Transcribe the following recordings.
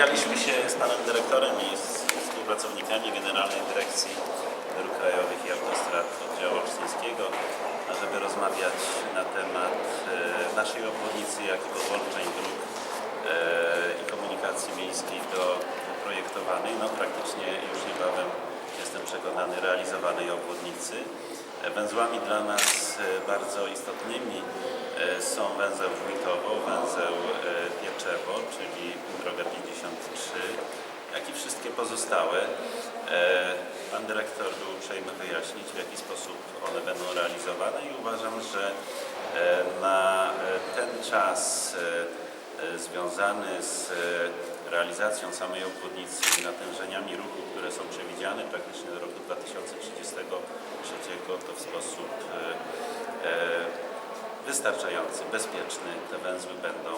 Spotkaliśmy się z panem dyrektorem i z współpracownikami Generalnej Dyrekcji Dróg Krajowych i Autostrad Oddziału Olsztyńskiego, żeby rozmawiać na temat e, naszej obwodnicy, jak i podłączeń dróg e, i komunikacji miejskiej do projektowanej, no praktycznie już niebawem jestem przekonany realizowanej obwodnicy. E, Węzłami dla nas bardzo istotnymi są węzeł Wójtowo, węzeł e, Pieczewo, czyli droga 53, jak i wszystkie pozostałe. E, Pan dyrektor był uprzejmy wyjaśnić, w jaki sposób one będą realizowane i uważam, że e, na e, ten czas e, e, związany z e, realizacją samej obwodnicy i natężeniami ruchu, które są przewidziane praktycznie do roku 2033, to w sposób e, e, wystarczający, bezpieczny te węzły będą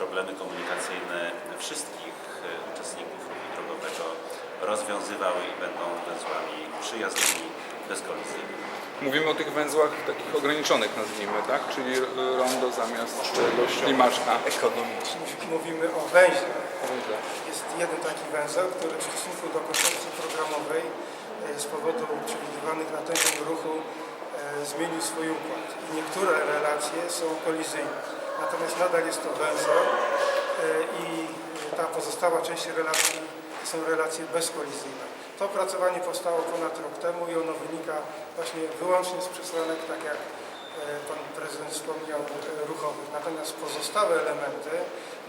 problemy komunikacyjne wszystkich e, uczestników ruchu drogowego rozwiązywały i będą węzłami przyjaznymi, bezkolizyjnymi. Mówimy o tych węzłach takich ograniczonych, nazwijmy, tak? Czyli rondo zamiast y, ślimaszka. Ekonomicznie. Mówimy o węźle. Jest jeden taki węzeł, który w stosunku do koncepcji programowej e, z powodu przewidywanych natężeń ruchu zmienił swój układ. I niektóre relacje są kolizyjne. Natomiast nadal jest to węzeł e, i ta pozostała część relacji są relacje bezkolizyjne. To opracowanie powstało ponad rok temu i ono wynika właśnie wyłącznie z przesłanek, tak jak e, Pan Prezydent wspomniał, e, ruchowych. Natomiast pozostałe elementy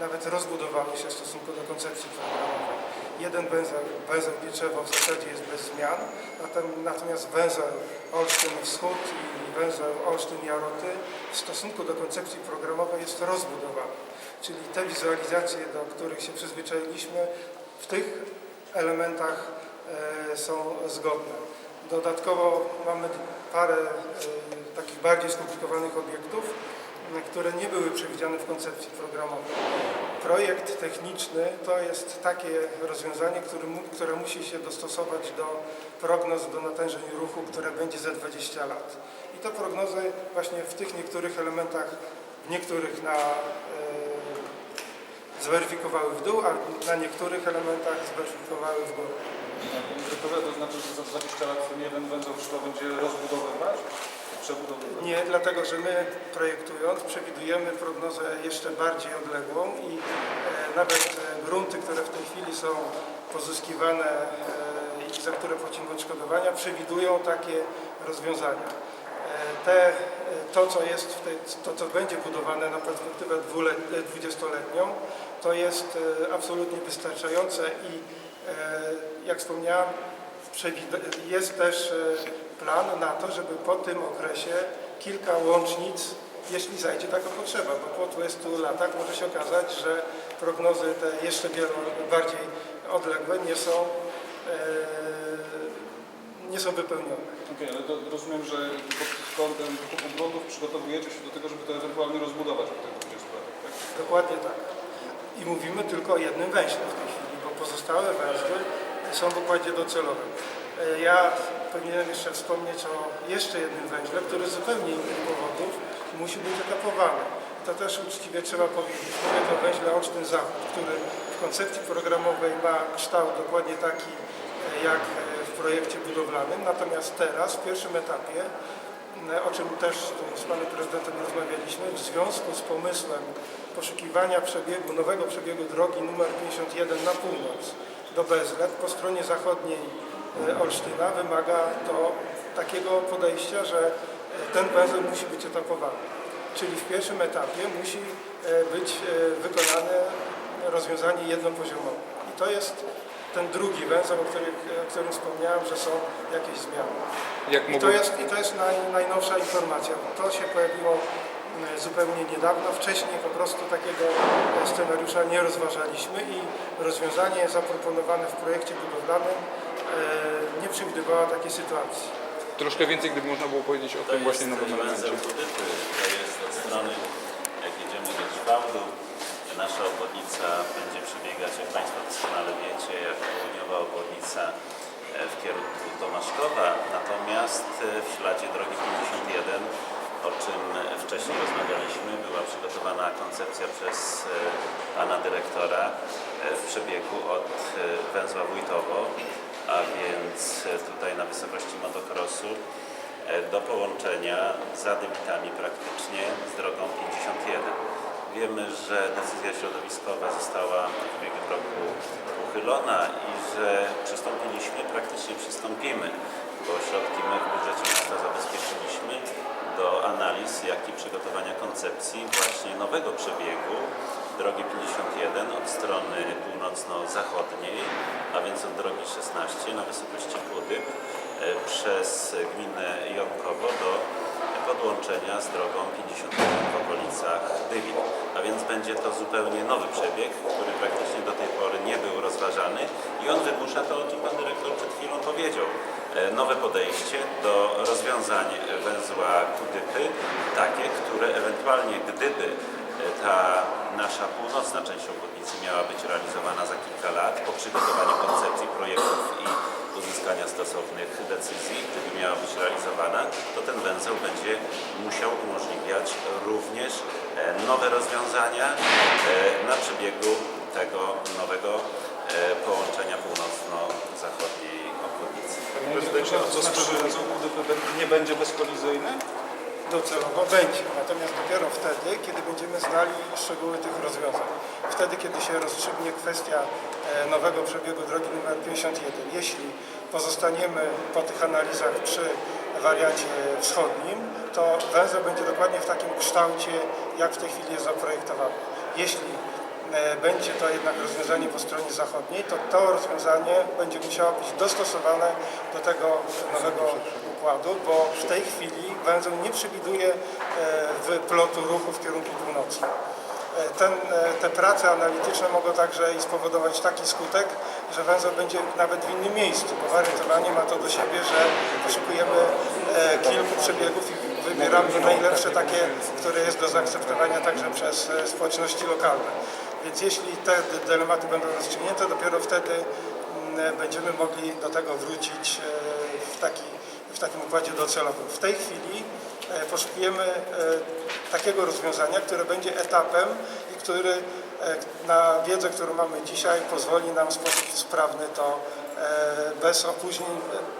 nawet rozbudowały się w stosunku do koncepcji programowej. Jeden węzeł, węzeł Pieczewo w zasadzie jest bez zmian, natomiast węzeł Olsztyn Wschód i węzeł Olsztyn Jaroty w stosunku do koncepcji programowej jest rozbudowany. Czyli te wizualizacje, do których się przyzwyczailiśmy, w tych elementach e, są zgodne. Dodatkowo mamy parę e, takich bardziej skomplikowanych obiektów, które nie były przewidziane w koncepcji programowej. Projekt techniczny to jest takie rozwiązanie, które, które musi się dostosować do prognoz do natężeń ruchu, które będzie za 20 lat. I te prognozy właśnie w tych niektórych elementach, w niektórych na e, zweryfikowały w dół, a na niektórych elementach zweryfikowały w górę. Dyrektorze, to znaczy, że za 20 lat ten jeden węzeł trzeba będzie rozbudowywać, przebudowywać? Nie, dlatego że my projektując przewidujemy prognozę jeszcze bardziej odległą i e, nawet e, grunty, które w tej chwili są pozyskiwane e, i za które płacimy odszkodowania, przewidują takie rozwiązania. E, te, e, to, co jest tej, to, co będzie budowane na perspektywę e, dwudziestoletnią, to jest e, absolutnie wystarczające i e, jak wspomniałem, jest też e, plan na to, żeby po tym okresie kilka łącznic, jeśli zajdzie taka potrzeba, bo po 20 latach może się okazać, że prognozy te jeszcze bardziej odległe nie są, e, nie są wypełnione. Okej, ale to rozumiem, że pod kątem kupu gruntów przygotowujecie się do tego, żeby to ewentualnie rozbudować po tych 20 latach, tak? Dokładnie tak. I mówimy tylko o jednym węźle w tej chwili, bo pozostałe węzły są w układzie docelowym. E, Ja powinienem jeszcze wspomnieć o jeszcze jednym węźle, który z zupełnie innych powodów musi być etapowany. To też uczciwie trzeba powiedzieć. Mówię to węźle Olsztyn Zachód, który w koncepcji programowej ma kształt dokładnie taki e, jak e, w projekcie budowlanym. Natomiast teraz, w pierwszym etapie, o czym też z panem prezydentem rozmawialiśmy, w związku z pomysłem poszukiwania przebiegu, nowego przebiegu drogi numer 51 na północ do Bezlet po stronie zachodniej e, Olsztyna wymaga to takiego podejścia, że e, ten węzeł musi być etapowany. Czyli w pierwszym etapie musi e, być wykonane rozwiązanie jednopoziomowe. I to jest ten drugi węzeł, o, których, o którym wspomniałem, że są jakieś zmiany. Jak I to jest, i to jest naj, najnowsza informacja. To się pojawiło zupełnie niedawno. Wcześniej po prostu takiego e, scenariusza nie rozważaliśmy i rozwiązanie zaproponowane w projekcie budowlanym e, nie przewidywało takiej sytuacji. Troszkę więcej, gdyby można było powiedzieć o To tym właśnie nowym elemencie. to jest od strony, jak jedziemy do Ćwałdu, nasza obwodnica będzie przebiegać, jak Państwo doskonale wiecie, jak południowa obwodnica e, w kierunku Tomaszkowa, natomiast e, w śladzie drogi 51, o czym wcześniej rozmawialiśmy, była przygotowana koncepcja przez e, Pana dyrektora e, w przebiegu od e, węzła Wójtowo, a więc tutaj na wysokości motocrossu e, do połączenia za Dybitami praktycznie z drogą 51. Wiemy, że decyzja środowiskowa została w ubiegłym roku uchylona i że przystąpiliśmy, praktycznie przystąpimy, bo środki my w budżecie miasta zabezpieczyliśmy do analiz, jak i przygotowania koncepcji właśnie nowego przebiegu drogi 51 od strony północno-zachodniej, a więc od drogi 16 na wysokości Kudyb e, przez gminę Jąkowo do podłączenia z drogą 51 w okolicach Dywin. A więc będzie to zupełnie nowy przebieg, który praktycznie do tej pory nie był rozważany i on wymusza to, o czym Pan Dyrektor przed chwilą powiedział. E, Nowe podejście do rozwiązań węzła Kudypy, takie, które ewentualnie gdyby e, ta nasza północna część obwodnicy miała być realizowana za kilka lat po przygotowaniu koncepcji projektów i uzyskania stosownych decyzji, gdyby miała być realizowana, to ten węzeł będzie musiał umożliwiać również e, nowe rozwiązania na przebiegu tego nowego połączenia północno-zachodniej obwodnicy. Panie prezydencie, węzeł UDP nie będzie bezkolizyjny? Docelowo będzie, natomiast dopiero wtedy, kiedy będziemy znali szczegóły tych rozwiązań. Wtedy, kiedy się rozstrzygnie kwestia e, nowego przebiegu drogi nr 51. Jeśli pozostaniemy po tych analizach przy wariancie wschodnim, to węzeł będzie dokładnie w takim kształcie, jak w tej chwili jest zaprojektowany. Jeśli będzie to jednak rozwiązanie po stronie zachodniej, to to rozwiązanie będzie musiało być dostosowane do tego nowego układu, bo w tej chwili węzeł nie przewiduje e, wyplotu ruchu w kierunku północnym. E, Ten, e, te prace analityczne mogą także i spowodować taki skutek, że węzeł będzie nawet w innym miejscu, bo wariantowanie ma to do siebie, że poszukujemy e, kilku przebiegów i wybieramy najlepsze takie, które jest do zaakceptowania także przez e, społeczności lokalne. Więc jeśli te dylematy będą rozstrzygnięte, dopiero wtedy mm, będziemy mogli do tego wrócić e, w, taki, w takim układzie docelowym. W tej chwili e, poszukujemy e, takiego rozwiązania, które będzie etapem i który e, na wiedzę, którą mamy dzisiaj, pozwoli nam w sposób sprawny to e, bez opóźnień e,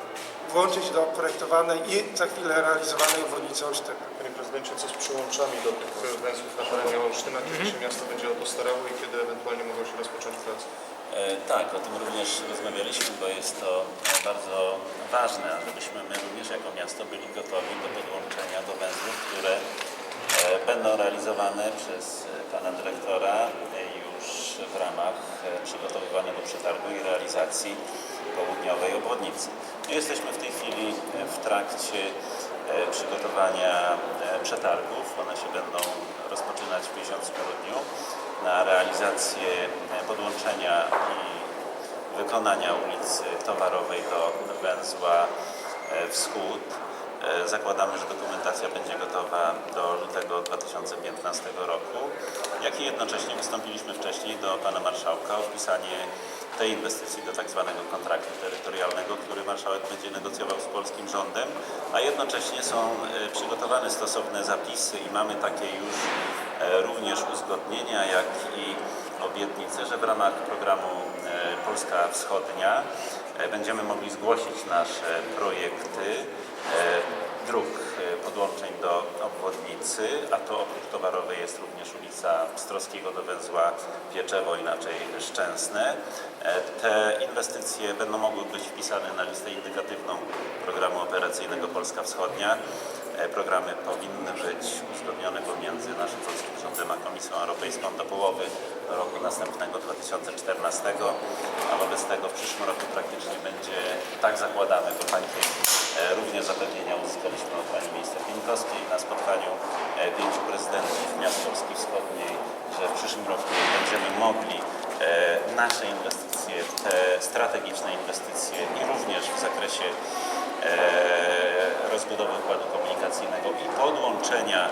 włączyć do projektowanej i za chwilę realizowanej obwodnicy Olsztyna. Panie prezydencie, co z przyłączami do tych węzłów na terenie Olsztyna, kiedy się miasto będzie o to starało i kiedy ewentualnie mogą się rozpocząć prace? E, Tak, o tym również rozmawialiśmy, bo jest to bardzo ważne, żebyśmy my również jako miasto byli gotowi do podłączenia do węzłów, które e, będą realizowane przez e, pana dyrektora w ramach e, przygotowywania do przetargu i realizacji południowej obwodnicy. My jesteśmy w tej chwili e, w trakcie e, przygotowania przetargów. One się będą rozpoczynać w miesiącu grudniu na realizację podłączenia i wykonania ulicy Towarowej do węzła Wschód. E, Zakładamy, że dokumentacja będzie gotowa do lutego 2015 roku, jak i jednocześnie wystąpiliśmy wcześniej do Pana Marszałka o wpisanie tej inwestycji do tak zwanego kontraktu terytorialnego, który marszałek będzie negocjował z polskim rządem, a jednocześnie są e, przygotowane stosowne zapisy i mamy takie już e, również uzgodnienia, jak i obietnice, że w ramach programu Polska Wschodnia będziemy mogli zgłosić nasze projekty dróg e, podłączeń do obwodnicy, a to oprócz towarowej jest również ulica Pstrowskiego do węzła Pieczewo, inaczej Szczęsne. E, Te inwestycje będą mogły być wpisane na listę indykatywną programu operacyjnego Polska Wschodnia. E, Programy powinny być uzgodnione pomiędzy naszym polskim rządem a Komisją Europejską do połowy roku następnego 2014, a wobec tego w przyszłym roku praktycznie będzie, tak zakładamy, bo takie e, również zapewnienia uzyskaliśmy od pani minister Pienkowskiej na spotkaniu e, pięciu prezydentów miast Polski Wschodniej, że w przyszłym roku będziemy mogli nasze inwestycje, te strategiczne inwestycje i również w zakresie rozbudowy układu komunikacyjnego i podłączenia e,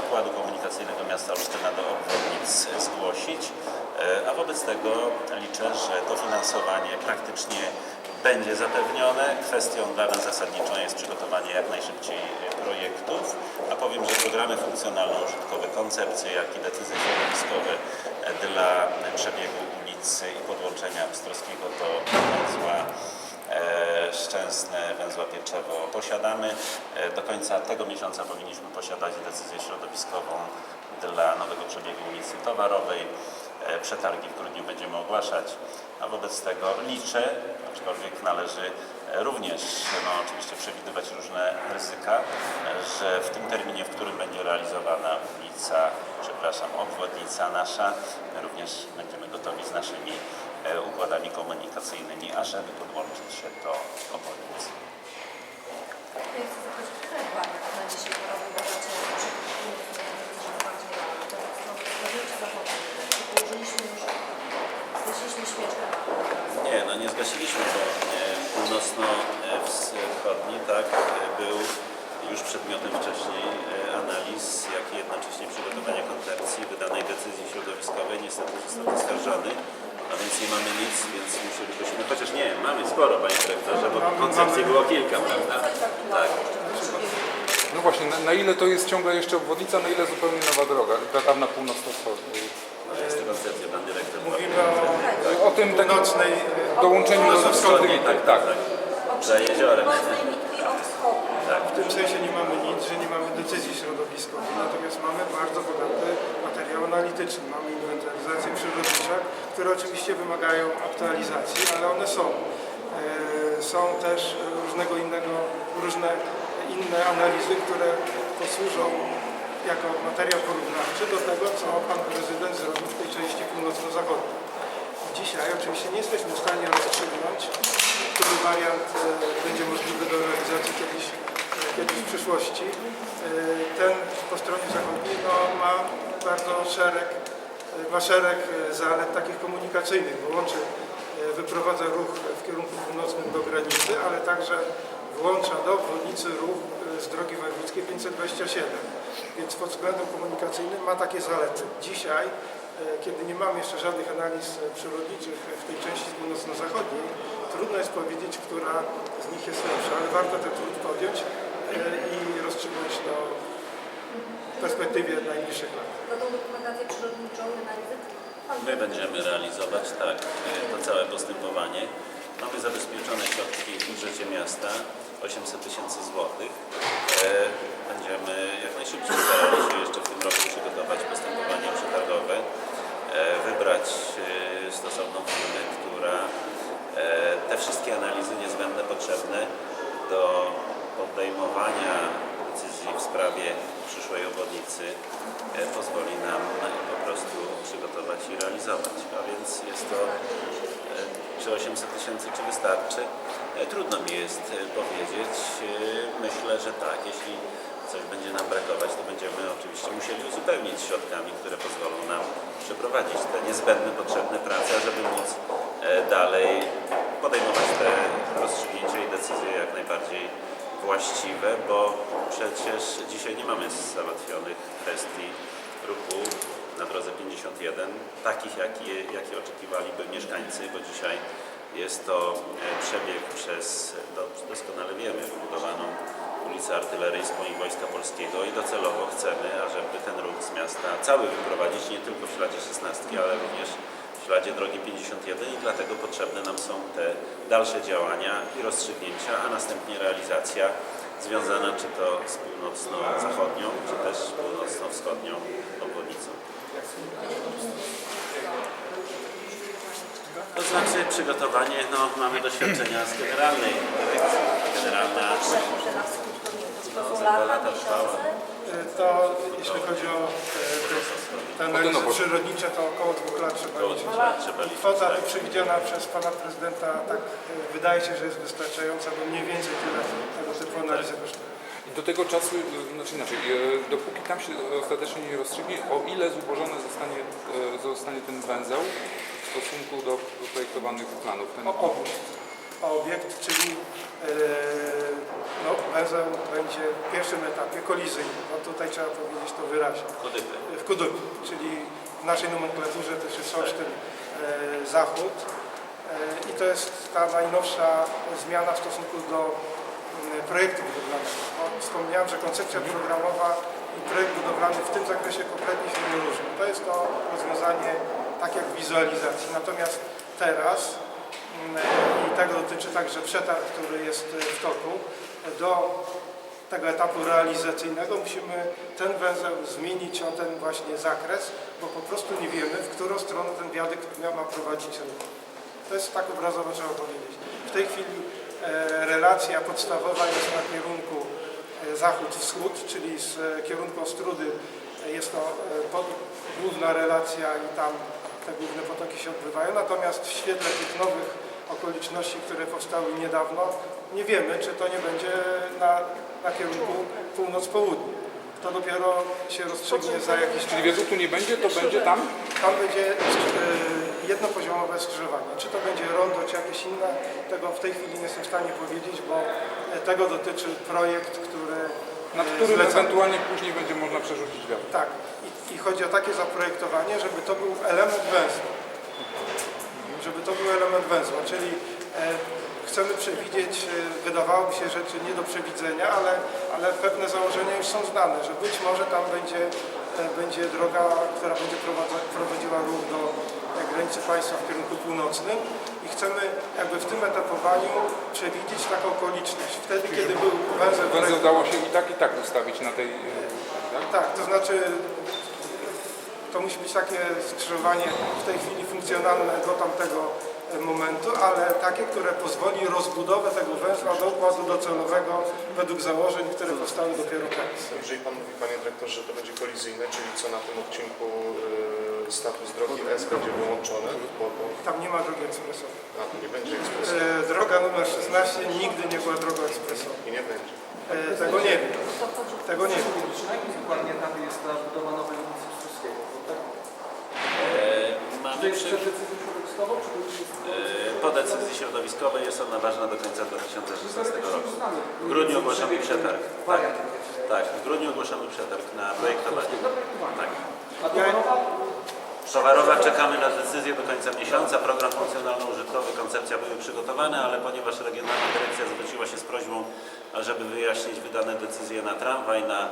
układu komunikacyjnego miasta Olsztyna do obwodnic zgłosić, e, a wobec tego liczę, że dofinansowanie praktycznie będzie zapewnione. Kwestią dla nas zasadniczą jest przygotowanie jak najszybciej projektów, a powiem, że programy funkcjonalno-użytkowe, koncepcje, jak i decyzje środowiskowe dla przebiegu ulicy i podłączenia Ostrowskiego do węzła e, Szczęsne, węzła Pieczewo posiadamy. E, Do końca tego miesiąca powinniśmy posiadać decyzję środowiskową dla nowego przebiegu ulicy Towarowej. E, Przetargi w grudniu będziemy ogłaszać, a wobec tego liczę, aczkolwiek należy również no, oczywiście przewidywać różne ryzyka, że w tym terminie, w którym będzie realizowana ulica, przepraszam, obwodnica nasza, również będziemy gotowi z naszymi układami komunikacyjnymi, ażeby podłączyć się do obwodnicy. Ja chcę na Nie, no nie zgasiliśmy, bo e, północno-wschodni tak e, był już przedmiotem wcześniej e, analiz, jak i jednocześnie przygotowania koncepcji, wydanej decyzji środowiskowej. Niestety został zaskarżony, a więc nie mamy nic, więc musielibyśmy, chociaż nie, mamy sporo, panie dyrektorze, bo koncepcji było kilka, prawda? Tak. No właśnie, na, na ile to jest ciągle jeszcze obwodnica, na ile zupełnie nowa droga, ta tam na północno-wschodniej. No jest to koncepcja, pan dyrektor. Mówimy o O tym takim północnej, e, dołączeniu do północno-wschodniej, tak, tak. Za jeziorem. Północnej Litwy od wschodu. Tak. W tym sensie nie mamy nic, że nie mamy decyzji środowiskowej, natomiast mamy bardzo bogaty materiał analityczny. Mamy inwentaryzacje przyrodnicze, które oczywiście wymagają aktualizacji, ale one są. E, Są też różnego innego, różne inne analizy, które posłużą jako materiał porównawczy do tego, co pan prezydent zrobił w tej części północno-zachodniej. Dzisiaj oczywiście nie jesteśmy w stanie rozstrzygnąć, który wariant e, będzie możliwy do realizacji kiedyś, kiedyś w przyszłości. E, Ten po stronie zachodniej no, ma bardzo szereg, ma szereg e, zalet takich komunikacyjnych, bo łączy, e, wyprowadza ruch w kierunku północnym do granicy, ale także włącza do obwodnicy ruch e, z drogi wojewódzkiej 527. Więc pod względem komunikacyjnym ma takie zalety. Dzisiaj, kiedy nie mamy jeszcze żadnych analiz przyrodniczych w tej części północno-zachodniej, trudno jest powiedzieć, która z nich jest lepsza, ale warto ten trud podjąć i rozstrzygnąć to w perspektywie najbliższych lat. No tą dokumentację przyrodniczą, analizę. Pan My będziemy realizować tak e, to całe postępowanie. Mamy zabezpieczone środki w budżecie miasta 800 tysięcy złotych. E, Będziemy jak najszybciej starali się jeszcze w tym roku przygotować postępowanie przetargowe, e, wybrać stosowną firmę, która te wszystkie analizy niezbędne, potrzebne do podejmowania decyzji w sprawie przyszłej obwodnicy e, pozwoli nam po prostu przygotować i realizować. A więc jest to, e, czy 800 tysięcy, czy wystarczy? E, Trudno mi jest e, powiedzieć. E, Myślę, że tak. Jeśli coś będzie nam brakować, to będziemy oczywiście musieli uzupełnić środkami, które pozwolą nam przeprowadzić te niezbędne, potrzebne prace, żeby móc e, dalej podejmować te rozstrzygnięcia i decyzje jak najbardziej właściwe, bo przecież dzisiaj nie mamy załatwionych kwestii ruchu na drodze 51, takich jakie, jakie oczekiwaliby mieszkańcy, bo dzisiaj jest to e, przebieg przez, do- doskonale wiemy, wybudowaną ulicę artyleryjską i Wojska Polskiego i docelowo chcemy, ażeby ten ruch z miasta cały wyprowadzić, nie tylko w śladzie 16, ale również śladzie drogi 51 i dlatego potrzebne nam są te dalsze działania i rozstrzygnięcia, a następnie realizacja związana czy to z północno-zachodnią, czy też północno-wschodnią obwodnicą. To znaczy przygotowanie, no mamy doświadczenia z generalnej dyrekcji. Generalna dwa lata, lata trwało. miesiące. E, To jeśli chodzi o e, te, analizy przyrodnicze, to około dwóch lat trzeba liczyć. I kwota tak. tu przewidziana przez pana prezydenta tak e, wydaje się, że jest wystarczająca, bo mniej więcej tyle tego typu analizy kosztuje. I do tego czasu, y, znaczy inaczej, y, dopóki tam się ostatecznie nie rozstrzygnie, o ile zubożony zostanie, y, zostanie ten węzeł w stosunku do projektowanych planów. Ten, O obiekt, o obiekt czyli no, węzeł będzie w pierwszym etapie kolizyjny. No tutaj trzeba powiedzieć to wyraźnie. W Kudubi, czyli w naszej nomenklaturze też jest Olsztyn e, Zachód e, i to jest ta najnowsza zmiana w stosunku do m, projektu budowlanego. Bo Wspomniałem, że koncepcja programowa i projekt budowlany w tym zakresie kompletnie się nie różnią. To jest to rozwiązanie tak jak wizualizacji. Natomiast teraz, mm, i tego dotyczy także przetarg, który jest w toku, do tego etapu realizacyjnego musimy ten węzeł zmienić o ten właśnie zakres, bo po prostu nie wiemy, w którą stronę ten wiadykt miał ma prowadzić ruch. To jest tak obrazowo trzeba powiedzieć. W tej chwili e, relacja podstawowa jest na kierunku e, zachód-wschód, czyli z e, kierunku Ostrudy jest to główna relacja i tam te główne potoki się odbywają. Natomiast w świetle tych nowych okoliczności, które powstały niedawno, nie wiemy, czy to nie będzie na, na kierunku północ-południe. To dopiero się rozstrzygnie za jakiś czas. Czyli wiaduktu nie będzie, to będzie tam? Tam będzie e, jednopoziomowe skrzyżowanie. Czy to będzie rondo, czy jakieś inne, tego w tej chwili nie jestem w stanie powiedzieć, bo e, tego dotyczy projekt, który e, którym zlecamy. ewentualnie później będzie można przerzucić wiatr. Tak. I, I chodzi o takie zaprojektowanie, żeby to był element węzła. Żeby to był element węzła, czyli e, chcemy przewidzieć, e, wydawałoby się rzeczy nie do przewidzenia, ale, ale pewne założenia już są znane, że być może tam będzie, e, będzie droga, która będzie prowadziła ruch do granicy państwa w kierunku północnym i chcemy jakby w tym etapowaniu przewidzieć taką okoliczność. Wtedy, kiedy był węzeł, Węzeł dało się i tak, i tak ustawić na tej... Tak? tak, to znaczy to musi być takie skrzyżowanie w tej chwili funkcjonalne do tamtego e, momentu, ale takie, które pozwoli rozbudowę tego węzła do układu docelowego według założeń, które powstały dopiero teraz. Jeżeli Pan mówi, Panie Dyrektorze, że to będzie kolizyjne, czyli co na tym odcinku y, status drogi S będzie wyłączony, bo to, Tam nie ma drogi ekspresowej. a, nie będzie E, droga numer 16 nigdy nie była drogą ekspresową. i nie będzie. E, tego nie wiem. Tego nie wiem. Na jakim dokładnie etapie jest ta budowa nowej ulicy Pszczółskiego? Bo tak, E, Czy Mamy to jest przed decyzją środowiskową, e, po decyzji środowiskowej jest ona ważna do końca 2016 roku. W grudniu ogłoszony przetarg. Tak, tak, w grudniu ogłoszony przetarg na projektowanie. Tak. Towarowa? Czekamy na decyzję do końca miesiąca. Program funkcjonalno-użytkowy, koncepcja były przygotowane, ale ponieważ Regionalna Dyrekcja zwróciła się z prośbą, żeby wyjaśnić wydane decyzje na tramwaj, na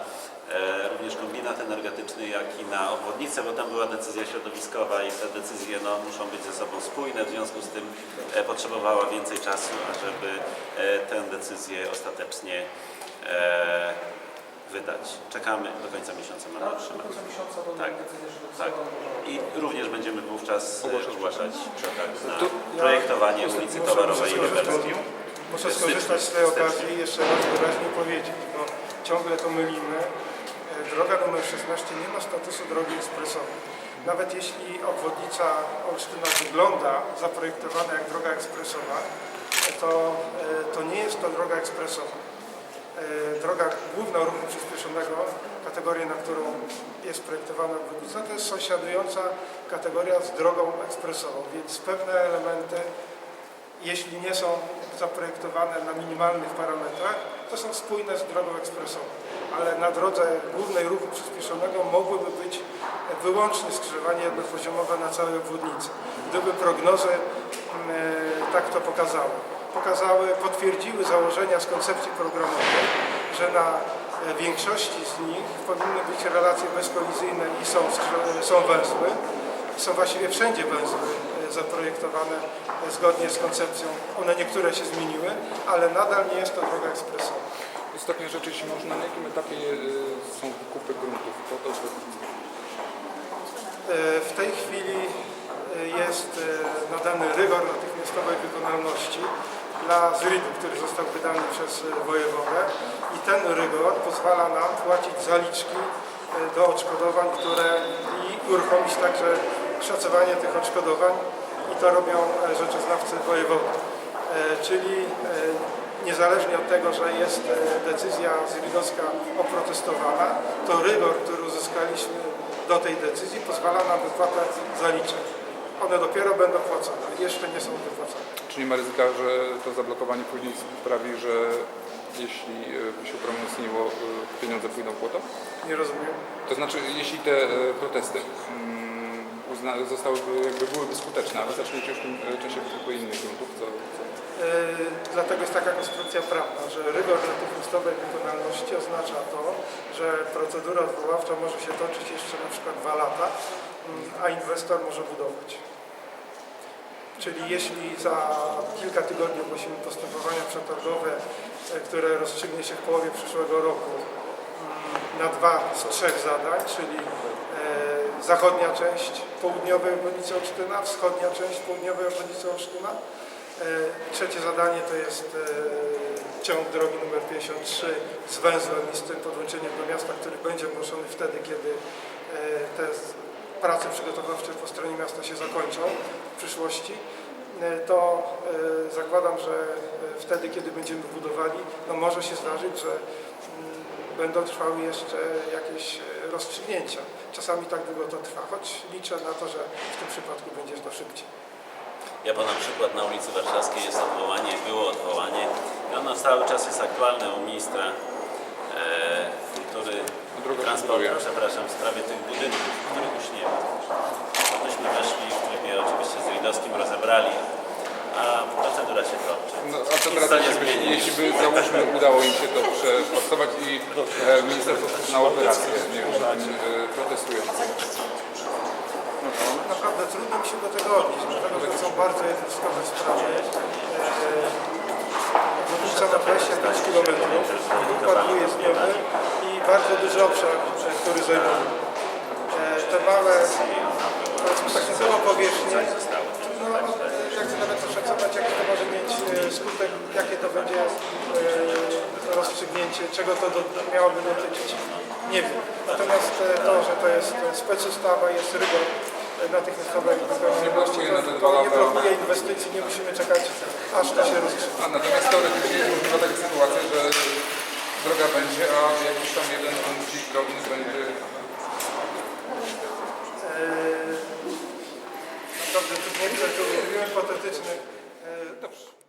również kombinat energetyczny, jak i na obwodnicę, bo tam była decyzja środowiskowa i te decyzje no, muszą być ze sobą spójne, w związku z tym e, potrzebowała więcej czasu, ażeby e, tę decyzję ostatecznie e, wydać. Czekamy do końca miesiąca mamy Tak, otrzymać. do końca miesiąca będą Tak. Tak. I również będziemy wówczas e, ogłaszać przetarg na To- projektowanie ulicy Towarowej i muszę Lubelskiej. Muszę skorzystać z tej okazji i jeszcze raz wyraźnie powiedzieć, bo ciągle to mylimy. Droga numer 16 nie ma statusu drogi ekspresowej. Nawet jeśli obwodnica Olsztyna wygląda zaprojektowana jak droga ekspresowa, to, e, to nie jest to droga ekspresowa. E, Droga główna ruchu przyspieszonego, kategoria, na którą jest projektowana obwodnica, to jest sąsiadująca kategoria z drogą ekspresową, więc pewne elementy jeśli nie są zaprojektowane na minimalnych parametrach, to są spójne z drogą ekspresową. Ale na drodze głównej ruchu przyspieszonego mogłyby być wyłącznie skrzyżowanie jednopoziomowe na całej obwodnicy. Gdyby prognozy mm, e, tak to pokazały. Pokazały, potwierdziły założenia z koncepcji programowej, że na e, większości z nich powinny być relacje bezkolizyjne i są, skrzyż- są węzły. Są właściwie wszędzie węzły e, zaprojektowane e, zgodnie z koncepcją. One niektóre się zmieniły, ale nadal nie jest to droga ekspresowa. Ostatnia rzecz, jeśli można, na jakim etapie y, są kupy gruntów? E, W tej chwili e, jest e, nadany rygor natychmiastowej wykonalności dla ZRID-u, który został wydany przez e, wojewodę i ten rygor pozwala nam płacić zaliczki e, do odszkodowań, które i uruchomić także szacowanie tych odszkodowań i to robią e, rzeczoznawcy wojewody. E, Czyli e, niezależnie od tego, że jest e, decyzja zridowska oprotestowana, to rygor, który uzyskaliśmy do tej decyzji pozwala na wypłatę zaliczek. One dopiero będą płacone, jeszcze nie są wypłacone. Czy nie ma ryzyka, że to zablokowanie później sprawi, że jeśli y, by się uprawomocniło, y, pieniądze pójdą w błoto? Nie rozumiem. To znaczy, jeśli te protesty mm, zostałyby, jakby byłyby skuteczne, ale zaczęliście już w tym e, czasie tylko innych gruntów, co, co Dlatego jest taka konstrukcja prawna, że rygor natychmiastowej wykonalności oznacza to, że procedura odwoławcza może się toczyć jeszcze na przykład dwa lata, mm, a inwestor może budować. Czyli jeśli za kilka tygodni ogłosimy postępowania przetargowe, e, które rozstrzygnie się w połowie przyszłego roku mm, na dwa z trzech zadań, czyli e, zachodnia część południowej obwodnicy Olsztyna, wschodnia część południowej obwodnicy Olsztyna, E, Trzecie zadanie to jest e, ciąg drogi numer 53 z węzłem i z tym podłączeniem do miasta, który będzie ogłoszony wtedy, kiedy e, te prace przygotowawcze po stronie miasta się zakończą w przyszłości. E, To e, zakładam, że e, wtedy, kiedy będziemy budowali, no może się zdarzyć, że mm, będą trwały jeszcze jakieś e, rozstrzygnięcia. Czasami tak długo to trwa, choć liczę na to, że w tym przypadku będzie to szybciej. Ja podam przykład na ulicy Warszawskiej jest odwołanie, było odwołanie. I ono cały czas jest aktualne u ministra e, kultury, Droga transportu, przepraszam, w sprawie tych budynków, których już nie ma. Myśmy weszli w trybie oczywiście z Widowskim, rozebrali, a procedura się toczy. No, a teraz, to nie jeśli jeśli by załóżmy udało im się to przeforsować i e, ministerstwo przyznało operację, nie wiem, e, protestującym. Naprawdę trudno mi się do tego odnieść, dlatego że są bardzo jednostkowe sprawy. Obwodnica ma 25 km, układ dwujezdniowy i bardzo duży obszar, e, który zajmuje. E, Te małe, powiedzmy takie samo powierzchnie, no, ja chcę nawet oszacować, jaki to może mieć e, skutek, jakie to będzie e, rozstrzygnięcie, czego to do, miałoby dotyczyć, nie wiem. Natomiast e, to, że to jest e, specustawa, jest rygor e, natychmiastowej nie blokuje inwestycji, nie musimy czekać, aż to się rozstrzygnie. A natomiast teoretycznie jest możliwa taka sytuacja, że droga będzie, a jakiś tam jeden punkcik drobny będzie Eee, Naprawdę, tu mówiłem hipotetycznych. Eee, Dobrze.